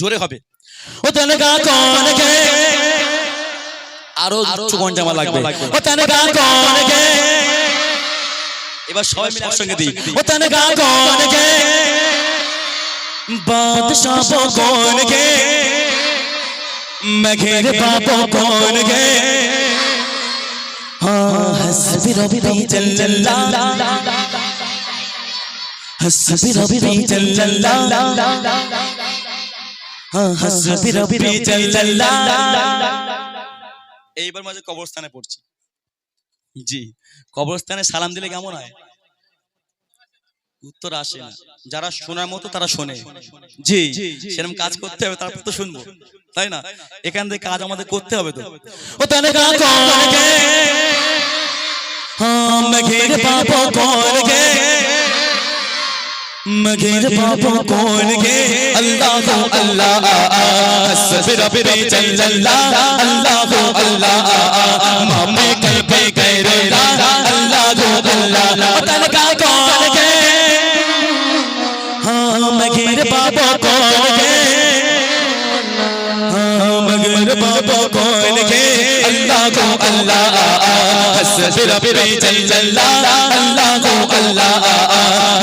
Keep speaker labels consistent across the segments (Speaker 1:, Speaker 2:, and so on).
Speaker 1: জোরে হবে। ও তেনগা কোন গে। আরও উচ্চ গঞ্জামা লাগবে। ও তেনগা কোন গে। এবার সবাই মিলে একসঙ্গে দিই। ও তেনগা কোন গে। বাদশাহ কোন গে। মেঘের বাপ কোন গে। হসবি রব্বি জাল্লাল্লাহ। হসবি রব্বি জাল্লাল্লাহ। এইবার মাঝে কবরস্থানে পড়ছি। জি কবরস্থানে সালাম দিলে কেমন হয়? উত্তর আসে না। যারা শোনার মতো তারা শোনে। জি সেরকম কাজ করতে হবে তারপর তো শুনব। তাই না? এখান থেকে কাজ আমাদের করতে হবে তো। ও তাহলে मघेर बाबो कौन गे अल्लाह हो अल्लाह हस्बी रब्बी जल्लल्लाह अल्लाह हो अल्लाह मामे कल पे गैरुल्लाह अल्लाह हो अल्लाह तन का कौन गे हाँ मघेर बाबो कौन गे हाँ मगर बाबा कौन गे अल्लाह को अल्लाह हस्बी रब्बी जल्लल्लाह अल्लाह को अल्लाह मापे कल्ब गैरुल्लाह अल्लाह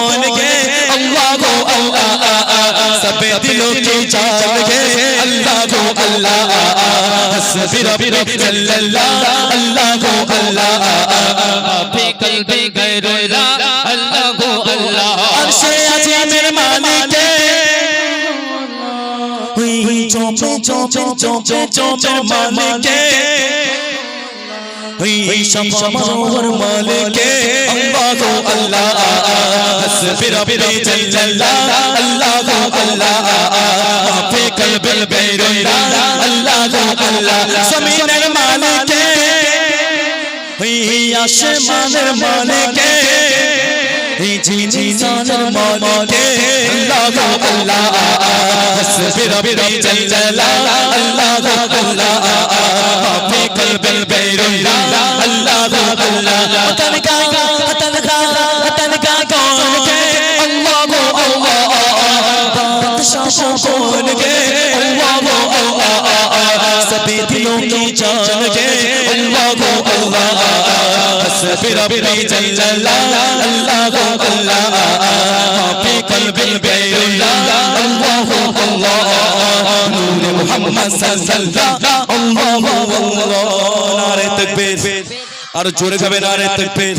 Speaker 1: कौन के अल्लाह को अल्लाह सब दिलों की जान के अल्लाह को अल्लाह हस्बी रब्बी जल्लल्लाह अल्लाह को अल्लाह
Speaker 2: पे कल्बे गैरुल्ला अल्लाह को अल्लाह
Speaker 1: अरशे अजीमेर मालिक हुई हुई चोमे चोमे चोमे चोमे मालिक हुई शफामर मालिक अल्लाह को अल्लाह हसबी रब्बी जल्ला अल्लाह को अल्लाह माफी कल्बिल बेरुला अल्लाह को अल्लाह समीन मालिक हुई आसमान मालिक जी जी जानर मालिक अल्लाह को अल्लाह हसबी रब्बी जल्ला अल्लाह को अल्लाह کا وطن کا وطن کا کون کے اللہ وہ اللہ بادشاہ کون کے اللہ وہ اللہ سبھی دلوں کی جان کے اللہ وہ اللہ حسب ربی جل جلالہ اللہ وہ اللہ فی قلب البیر اللہ اللہ وہ اللہ نور محمد صلی اللہ আর জোরে যাবে নারে তাকবীর